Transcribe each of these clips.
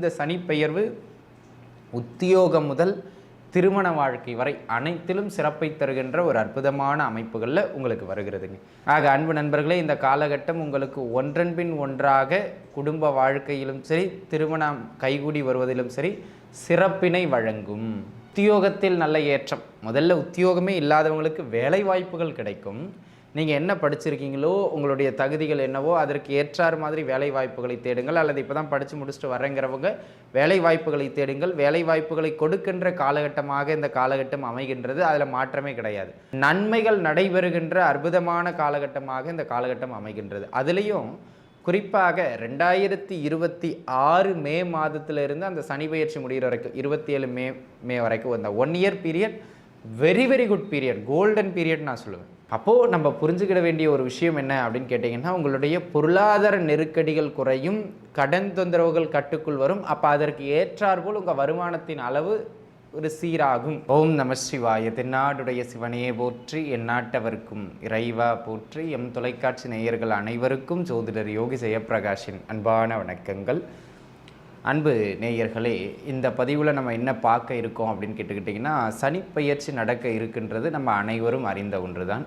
இந்த சனிப்பெயர்வு உத்தியோகம் முதல் திருமண வாழ்க்கை வரை அனைத்திலும் சிறப்பை தருகின்ற ஒரு அற்புதமான அமைப்புகளில் உங்களுக்கு வருகிறதுங்க. ஆக அன்பு நண்பர்களே இந்த காலகட்டம் உங்களுக்கு ஒன்றன் பின் ஒன்றாக குடும்ப வாழ்க்கையிலும் சரி திருமணம் கைகூடி வருவதிலும் சரி சிறப்பினை வழங்கும். உத்தியோகத்தில் நல்ல ஏற்றம். முதல்ல உத்தியோகமே இல்லாதவங்களுக்கு வேலை வாய்ப்புகள் கிடைக்கும். நீங்கள் என்ன படிச்சிருக்கீங்களோ உங்களுடைய தகுதிகள் என்னவோ அதற்கு ஏற்றாறு மாதிரி வேலை வாய்ப்புகளை தேடுங்கள். அல்லது இப்போ தான் படித்து முடிச்சுட்டு வரேங்கிறவங்க வேலை வாய்ப்புகளை தேடுங்கள். வேலை வாய்ப்புகளை கொடுக்கின்ற காலகட்டமாக இந்த காலகட்டம் அமைகின்றது. அதில் மாற்றமே கிடையாது. நன்மைகள் நடைபெறுகின்ற அற்புதமான காலகட்டமாக இந்த காலகட்டம் அமைகின்றது. அதுலேயும் குறிப்பாக ரெண்டாயிரத்தி இருபத்தி ஆறு மே மாதத்திலிருந்து அந்த சனி பயிற்சி முடிகிற வரைக்கும் இருபத்தி ஏழு மே மே வரைக்கும் அந்த one year period very very good period golden period நான் சொல்லுவேன். அப்போது நம்ம புரிஞ்சுக்கிட வேண்டிய ஒரு விஷயம் என்ன அப்படின்னு கேட்டிங்கன்னா உங்களுடைய பொருளாதார நெருக்கடிகள் குறையும் கடன் தொந்தரவுகள் கட்டுக்குள் வரும் அப்போ அதற்கு ஏற்றாற்போல் உங்கள் வருமானத்தின் அளவு ஒரு சீராகும். ஓம் நம சிவாய. தென்னாடுடைய சிவனையே போற்றி எந்நாட்டவர்க்கும் இறைவா போற்றி எம் தொலைக்காட்சி நேயர்கள் அனைவருக்கும் ஜோதிடர் யோகி ஜெயப்பிரகாஷின் அன்பான வணக்கங்கள். அன்பு நேயர்களே இந்த பதிவில் நம்ம என்ன பார்க்க இருக்கோம் அப்படின்னு கேட்டுக்கிட்டிங்கன்னா சனிப்பெயர்ச்சி நடக்க இருக்கின்றது நம்ம அனைவரும் அறிந்த ஒன்று தான்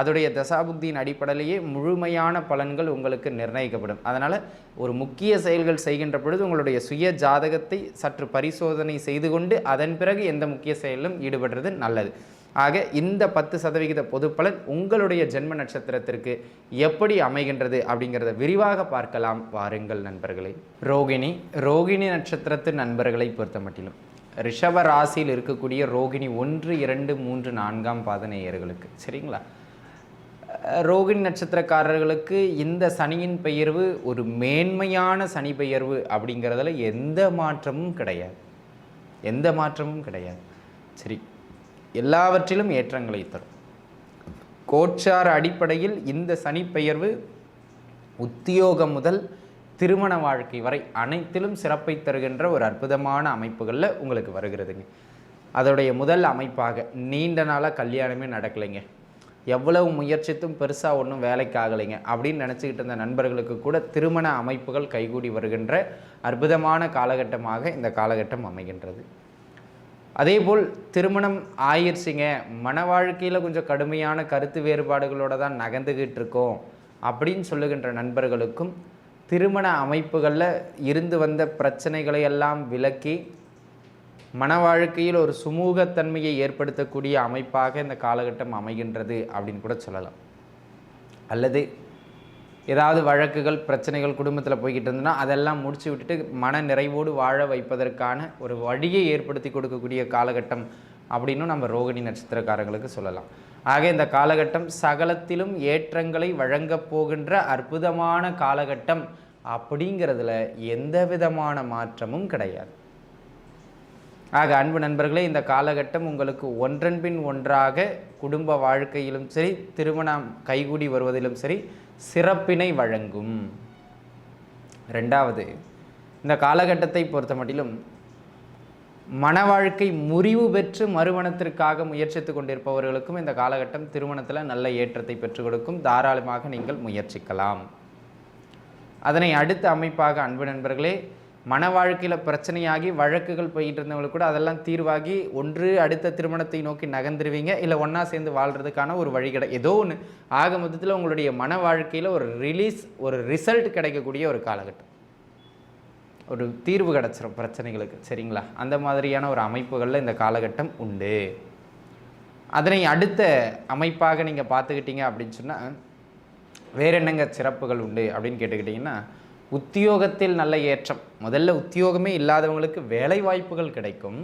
அதோடைய தசாபுக்தியின் அடிப்படையிலேயே முழுமையான பலன்கள் உங்களுக்கு நிர்ணயிக்கப்படும். அதனால் ஒரு முக்கிய செயல்கள் செய்கின்ற பொழுது உங்களுடைய சுய ஜாதகத்தை சற்று பரிசோதனை செய்து கொண்டு அதன் பிறகு எந்த முக்கிய செயலிலும் ஈடுபடுறது நல்லது. ஆக இந்த பத்து சதவிகித பொது பலன் உங்களுடைய ஜென்ம நட்சத்திரத்திற்கு எப்படி அமைகின்றது அப்படிங்கிறத விரிவாக பார்க்கலாம். வாருங்கள் நண்பர்களை. ரோகிணி ரோகிணி நட்சத்திரத்து நண்பர்களை பொறுத்த மட்டிலும் ரிஷப ராசியில் இருக்கக்கூடிய ரோகிணி ஒன்று இரண்டு மூன்று நான்காம் பாத நேயர்களுக்கு சரிங்களா? ரோகிணி நட்சத்திரக்காரர்களுக்கு இந்த சனியின் பெயர்வு ஒரு மேன்மையான சனி பெயர்வு அப்படிங்கிறதுல எந்த மாற்றமும் கிடையாது. எந்த மாற்றமும் கிடையாது. சரி எல்லாவற்றிலும் ஏற்றங்களை தரும். கோச்சார அடிப்படையில் இந்த சனி பெயர்வு உத்தியோகம் முதல் திருமண வாழ்க்கை வரை அனைத்திலும் சிறப்பை தருகின்ற ஒரு அற்புதமான அமைப்புகளில் உங்களுக்கு வருகிறதுங்க. அதோடைய முதல் அமைப்பாக நீண்ட நாளாக கல்யாணமே நடக்கலைங்க. எவ்வளவு முயற்சித்தும் பெருசாக ஒன்றும் வேலைக்கு ஆகலைங்க. அப்படின்னு நினச்சிக்கிட்டு இருந்த நண்பர்களுக்கு கூட திருமண அமைப்புகள் கைகூடி வருகின்ற அற்புதமான காலகட்டமாக இந்த காலகட்டம் அமைகின்றது. அதேபோல் திருமணம் ஆயிடுச்சிங்க. மன வாழ்க்கையில் கொஞ்சம் கடுமையான கருத்து வேறுபாடுகளோடு தான் நகர்ந்துக்கிட்டு இருக்கோம் அப்படின்னு சொல்லுகின்ற நண்பர்களுக்கும் திருமண அமைப்புகளில் இருந்து வந்த பிரச்சனைகளை எல்லாம் விலக்கி மன வாழ்க்கையில் ஒரு சுமூகத்தன்மையை ஏற்படுத்தக்கூடிய அமைப்பாக இந்த காலகட்டம் அமைகின்றது அப்படின்னு கூட சொல்லலாம். அல்லது ஏதாவது வழக்குகள் பிரச்சனைகள் குடும்பத்தில் போய்கிட்டு இருந்ததுன்னா அதெல்லாம் முடிச்சு விட்டுட்டு மன நிறைவோடு வாழ வைப்பதற்கான ஒரு வழியை ஏற்படுத்தி கொடுக்கக்கூடிய காலகட்டம் அப்படின்னும் நம்ம ரோகிணி நட்சத்திரக்காரங்களுக்கு சொல்லலாம். ஆக இந்த காலகட்டம் சகலத்திலும் ஏற்றங்களை வழங்கப் போகின்ற அற்புதமான காலகட்டம் அப்படிங்கிறதுல எந்த விதமான மாற்றமும் கிடையாது. ஆக அன்பு நண்பர்களே இந்த காலகட்டம் உங்களுக்கு ஒன்றன் பின் ஒன்றாக குடும்ப வாழ்க்கையிலும் சரி திருமணம் கைகூடி வருவதிலும் சரி சிறப்பினை வழங்கும். ரெண்டாவது இந்த காலகட்டத்தை பொறுத்த மட்டிலும் மன வாழ்க்கை முறிவு பெற்று மறுமணத்திற்காக முயற்சித்து கொண்டிருப்பவர்களுக்கும் இந்த காலகட்டம் திருமணத்தில் நல்ல ஏற்றத்தை பெற்றுக் கொடுக்கும். தாராளமாக நீங்கள் முயற்சிக்கலாம். அதனை அடுத்த அமைப்பாக அன்பு நண்பர்களே மன வாழ்க்கையில் பிரச்சனையாகி வழக்குகள் போயிட்டு இருந்தவங்களுக்கு கூட அதெல்லாம் தீர்வாகி ஒன்று அடுத்த திருமணத்தை நோக்கி நகர்ந்துருவீங்க. இல்லை ஒன்றா சேர்ந்து வாழ்கிறதுக்கான ஒரு வழி கிடை ஏதோ ஒன்று ஆக மொத்தத்தில் உங்களுடைய மன வாழ்க்கையில் ஒரு ரிலீஸ் ஒரு ரிசல்ட் கிடைக்கக்கூடிய ஒரு காலகட்டம். ஒரு தீர்வு கிடச்சிரும் பிரச்சனைகளுக்கு. சரிங்களா? அந்த மாதிரியான ஒரு அமைப்புகளில் இந்த காலகட்டம் உண்டு. அதனை அடுத்த அமைப்பாக நீங்கள் பார்த்துக்கிட்டீங்க அப்படின்னு சொன்னால் வேற என்னங்க சிறப்புகள் உண்டு அப்படின்னு கேட்டுக்கிட்டிங்கன்னா உத்தியோகத்தில் நல்ல ஏற்றம். முதல்ல உத்தியோகமே இல்லாதவங்களுக்கு வேலை வாய்ப்புகள் கிடைக்கும்.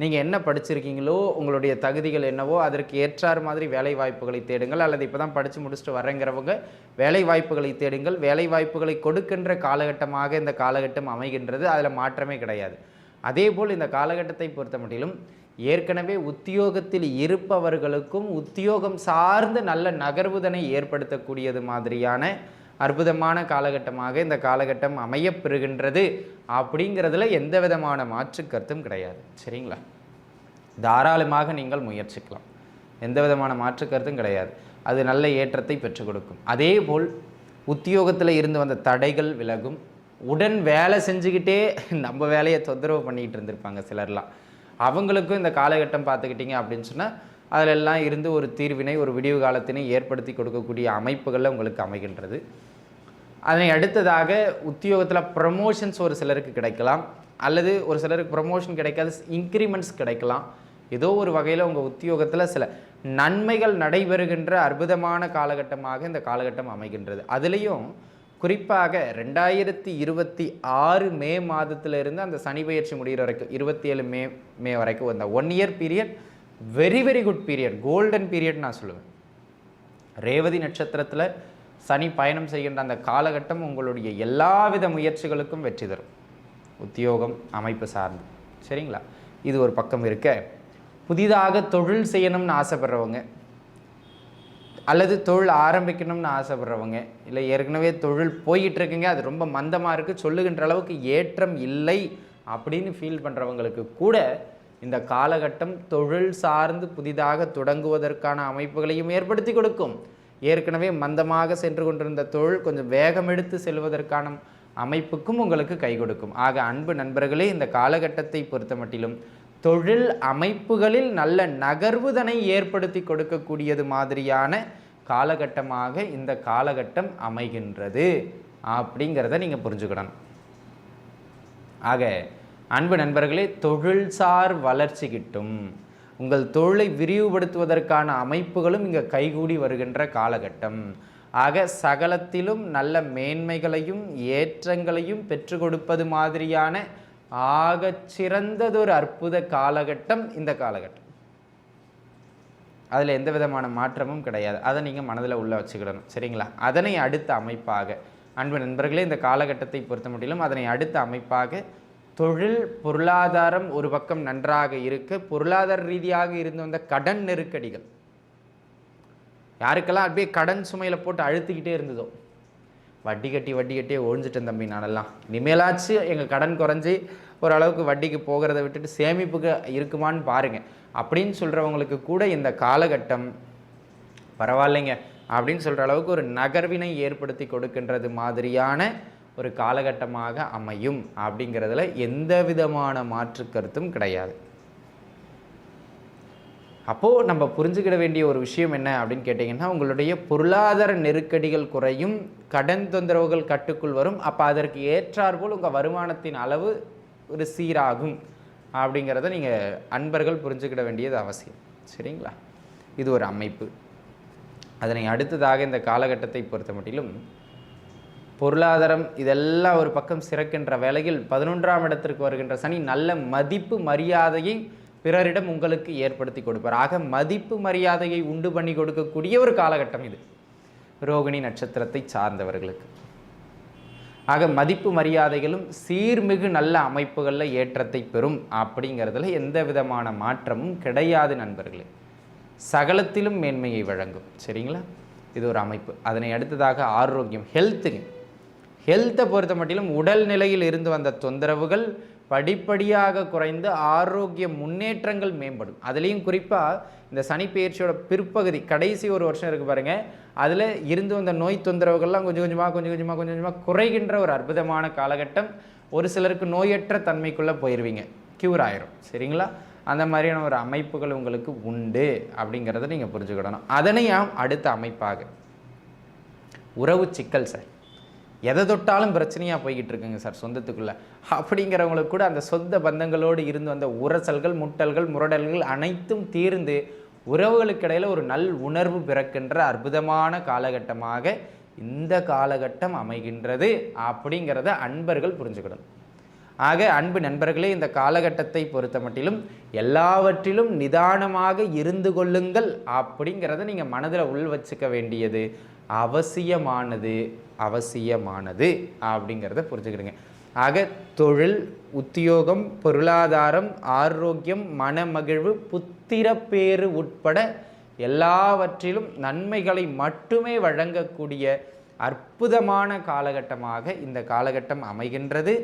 நீங்கள் என்ன படிச்சிருக்கீங்களோ உங்களுடைய தகுதிகள் என்னவோ அதற்கு ஏற்றார் மாதிரி வேலை வாய்ப்புகளை தேடுங்கள். அல்லது இப்போ தான் படித்து முடிச்சுட்டு வரேங்கிறவங்க வேலை வாய்ப்புகளை தேடுங்கள். வேலை வாய்ப்புகளை கொடுக்கின்ற காலகட்டமாக இந்த காலகட்டம் அமைகின்றது. அதில் மாற்றமே கிடையாது. அதேபோல் இந்த காலகட்டத்தை பொறுத்த மட்டிலும் ஏற்கனவே உத்தியோகத்தில் இருப்பவர்களுக்கும் உத்தியோகம் சார்ந்து நல்ல நகர்வுதனை ஏற்படுத்தக்கூடியது மாதிரியான அற்புதமான காலகட்டமாக இந்த காலகட்டம் அமையப்பெறுகின்றது அப்படிங்கிறதுல எந்த விதமான மாற்று கருத்தும் கிடையாது. சரிங்களா? தாராளமாக நீங்கள் முயற்சிக்கலாம். எந்த விதமான மாற்று கருத்தும் கிடையாது. அது நல்ல ஏற்றத்தை பெற்றுக் கொடுக்கும். அதே போல் உத்தியோகத்தில் இருந்து வந்த தடைகள் விலகும். உடன் வேலை செஞ்சுக்கிட்டே நம்ம வேலையை தொந்தரவு பண்ணிக்கிட்டு இருந்திருப்பாங்க சிலர்லாம். அவங்களுக்கும் இந்த காலகட்டம் பார்த்துக்கிட்டிங்க அப்படின்னு சொன்னால் அதிலெல்லாம் இருந்து ஒரு தீர்வினை ஒரு விடிவு காலத்தினை ஏற்படுத்தி கொடுக்கக்கூடிய அமைப்புகளில் உங்களுக்கு அமைகின்றது. அதனை அடுத்ததாக உத்தியோகத்தில் ப்ரமோஷன்ஸ் ஒரு சிலருக்கு கிடைக்கலாம். அல்லது ஒரு சிலருக்கு ப்ரமோஷன் கிடைக்காது இன்க்ரிமெண்ட்ஸ் கிடைக்கலாம். ஏதோ ஒரு வகையில் உங்கள் உத்தியோகத்தில் சில நன்மைகள் நடைபெறுகின்ற அற்புதமான காலகட்டமாக இந்த காலகட்டம் அமைகின்றது. அதுலேயும் குறிப்பாக ரெண்டாயிரத்தி இருபத்தி ஆறு மே மாதத்திலிருந்து அந்த சனி பயிற்சி முடிகிற வரைக்கும் இருபத்தி ஏழு மே மே வரைக்கும் அந்த one year period very very good period golden period நான் சொல்லுவேன். ரேவதி நட்சத்திரத்தில் சனி பயணம் செய்கின்ற அந்த காலகட்டம் உங்களுடைய எல்லாவித முயற்சிகளுக்கும் வெற்றி தரும். உத்தியோகம் அமைப்பு சார்ந்து. சரிங்களா? இது ஒரு பக்கம் இருக்க. புதிதாக தொழில் செய்யணும்னு ஆசைப்படுறவங்க அல்லது தொழில் ஆரம்பிக்கணும்னு ஆசைப்படுறவங்க இல்லை ஏற்கனவே தொழில் போயிட்டு இருக்குங்க அது ரொம்ப மந்தமாக இருக்குது சொல்லுகின்ற அளவுக்கு ஏற்றம் இல்லை அப்படின்னு ஃபீல் பண்ணுறவங்களுக்கு கூட இந்த காலகட்டம் தொழில் சார்ந்து புதிதாக தொடங்குவதற்கான அமைப்புகளையும் ஏற்படுத்தி கொடுக்கும். ஏற்கனவே மந்தமாக சென்று கொண்டிருந்த தொழில் கொஞ்சம் வேகம் எடுத்து செல்வதற்கான அமைப்புக்கும் உங்களுக்கு கை கொடுக்கும். ஆக அன்பு நண்பர்களே இந்த காலகட்டத்தை பொறுத்த மட்டிலும் தொழில் அமைப்புகளில் நல்ல நகர்வுதனை ஏற்படுத்தி கொடுக்கக்கூடியது மாதிரியான காலகட்டமாக இந்த காலகட்டம் அமைகின்றது அப்படிங்கிறத நீங்கள் புரிஞ்சுக்கணும். ஆக அன்பு நண்பர்களே தொழில்சார் வளர்ச்சி கிட்டும் உங்கள் தொழிலை விரிவுபடுத்துவதற்கான அமைப்புகளும் இங்கே கைகூடி வருகின்ற காலகட்டம். ஆக சகலத்திலும் நல்ல மேன்மைகளையும் ஏற்றங்களையும் பெற்று கொடுப்பது மாதிரியான ஆக சிறந்ததொரு அற்புத காலகட்டம் இந்த காலகட்டம். அதில் எந்த விதமான மாற்றமும் கிடையாது. அதை நீங்கள் மனதில் உள்ள வச்சுக்கிடணும். சரிங்களா? அதனை அடுத்த அமைப்பாக. அன்பு நண்பர்களே இந்த காலகட்டத்தை பொறுத்த முடியலும் அதனை அடுத்த அமைப்பாக தொழில் பொருளாதாரம் ஒரு பக்கம் நன்றாக இருக்கு. பொருளாதார ரீதியாக இருந்து வந்த கடன் நெருக்கடிகள். யாருக்கெல்லாம் அப்படியே கடன் சுமையில் போட்டு அழுத்திக்கிட்டே இருந்ததோ? வட்டி கட்டி வட்டி கட்டியே ஒழிஞ்சிட்டேன் தம்பி நானெல்லாம். இனிமேலாச்சு எங்கள் கடன் குறைஞ்சி ஓரளவுக்கு வட்டிக்கு போகிறத விட்டுட்டு சேமிப்புக்கு இருக்குமான்னு பாருங்கள் அப்படின்னு சொல்கிறவங்களுக்கு கூட இந்த காலகட்டம் பரவாயில்லைங்க. அப்படின்னு சொல்கிற அளவுக்கு ஒரு நகர்வினை ஏற்படுத்தி கொடுக்கின்றது மாதிரியான ஒரு காலகட்டமாக அமையும் அப்படிங்கிறதுல எந்த விதமான மாற்று கருத்தும் கிடையாது. அப்போது நம்ம புரிஞ்சுக்கிட வேண்டிய ஒரு விஷயம் என்ன அப்படின்னு கேட்டிங்கன்னா உங்களுடைய பொருளாதார நெருக்கடிகள் குறையும் கடன் தொந்தரவுகள் கட்டுக்குள் வரும் அப்போ அதற்கு ஏற்றாற்போல் உங்கள் வருமானத்தின் அளவு ஒரு சீராகும் அப்படிங்கிறத நீங்கள் அன்பர்கள் புரிஞ்சுக்கிட வேண்டியது அவசியம். சரிங்களா? இது ஒரு அமைப்பு. அதனை அடுத்ததாக இந்த காலகட்டத்தை பொறுத்த மட்டிலும் பொருளாதாரம் இதெல்லாம் ஒரு பக்கம் சிறக்கின்ற வேளையில் பதினொன்றாம் இடத்திற்கு வருகின்ற சனி நல்ல மதிப்பு மரியாதையை பிறரிடம் உங்களுக்கு ஏற்படுத்தி கொடுப்பார். ஆக மதிப்பு மரியாதையை உண்டு பண்ணி கொடுக்கக்கூடிய ஒரு காலகட்டம் இது. ரோகிணி நட்சத்திரத்தை சார்ந்தவர்களுக்கு. ஆக மதிப்பு மரியாதைகளும் சீர்மிகு நல்ல அமைப்புகளில் ஏற்றத்தை பெறும் அப்படிங்கிறதுல எந்த விதமான மாற்றமும் கிடையாது நண்பர்களே. சகலத்திலும் மேன்மையை வழங்கும். சரிங்களா? இது ஒரு அமைப்பு. அதனை அடுத்ததாக ஆரோக்கியம் ஹெல்த்துங்க ஹெல்த்தை பொறுத்த மட்டிலும் உடல் நிலையில் இருந்து வந்த தொந்தரவுகள் படிப்படியாக குறைந்து ஆரோக்கிய முன்னேற்றங்கள் மேம்படும். அதுலேயும் குறிப்பாக இந்த சனி பயிற்சியோட பிற்பகுதி கடைசி ஒரு வருஷம் இருக்கு பாருங்கள் அதில் இருந்து வந்த நோய் தொந்தரவுகள்லாம் கொஞ்சம் கொஞ்சமாக கொஞ்சம் கொஞ்சமாக கொஞ்சம் கொஞ்சமாக குறைகின்ற ஒரு அற்புதமான காலகட்டம். ஒரு சிலருக்கு நோயற்ற தன்மைக்குள்ளே போயிடுவீங்க க்யூர் ஆயிரும். சரிங்களா? அந்த மாதிரியான ஒரு அமைப்புகள் உங்களுக்கு உண்டு அப்படிங்கிறத நீங்கள் புரிஞ்சுக்கிடணும். அதனையாம் அடுத்த அமைப்பாக. உறவு சிக்கல் சார். எதை தொட்டாலும் பிரச்சனையாக போய்கிட்டு இருக்குங்க சார் சொந்தத்துக்குள்ளே. அப்படிங்கிறவங்களுக்கு கூட அந்த சொந்த பந்தங்களோடு இருந்து வந்த உரசல்கள் முட்டல்கள் முரடல்கள் அனைத்தும் தீர்ந்து உறவுகளுக்கிடையில் ஒரு நல் உணர்வு பிறக்கின்ற அற்புதமான காலகட்டமாக இந்த காலகட்டம் அமைகின்றது அப்படிங்கிறத அன்பர்கள் புரிஞ்சுக்கிடணும் ஆக அன்பு நண்பர்களே இந்த காலகட்டத்தை பொறுத்த மட்டிலும் எல்லாவற்றிலும் நிதானமாக இருந்து கொள்ளுங்கள் அப்படிங்கிறத நீங்கள் மனதில் உள் வச்சுக்க வேண்டியது அவசியமானது. அவசியமானது அப்படிங்கிறத புரிஞ்சுக்கிடுங்க. ஆக தொழில் உத்தியோகம் பொருளாதாரம் ஆரோக்கியம் மனமகிழ்வு புத்திரப்பேறு உட்பட எல்லாவற்றிலும் நன்மைகளை மட்டுமே வழங்கக்கூடிய அற்புதமான காலகட்டமாக இந்த காலகட்டம் அமைகின்றது.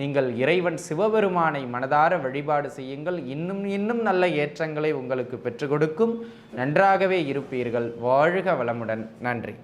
நீங்கள் இறைவன் சிவபெருமானை மனதார வழிபாடு செய்யுங்கள். இன்னும் இன்னும் நல்ல ஏற்றங்களை உங்களுக்கு பெற்றுக் கொடுக்கும். நன்றாகவே இருப்பீர்கள். வாழ்க வளமுடன். நன்றி.